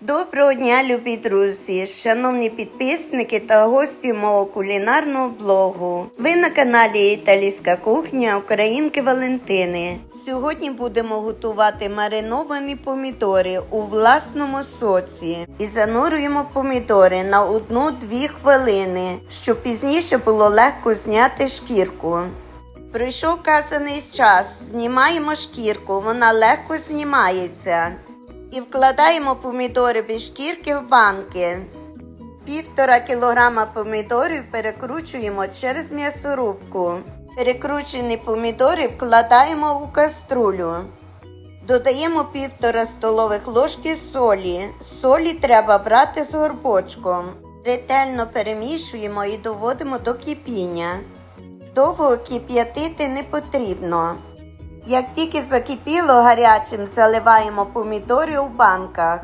Доброго дня, любі друзі, шановні підписники та гості мого кулінарного блогу. Ви на каналі Італійська кухня Українки Валентини. Сьогодні будемо готувати мариновані помідори у власному соці і занурюємо помідори на 1-2 хвилини, щоб пізніше було легко зняти шкірку. Прийшов казаний час, знімаємо шкірку, вона легко знімається. І вкладаємо помідори без шкірки в банки. Півтора кілограма помідорів перекручуємо через м'ясорубку. Перекручені помідори вкладаємо у каструлю. Додаємо півтора столових ложки солі. Солі треба брати з горбочком. Ретельно перемішуємо і доводимо до кипіння. Довго кип'ятити не потрібно. Як тільки закипіло гарячим, заливаємо помідори у банках.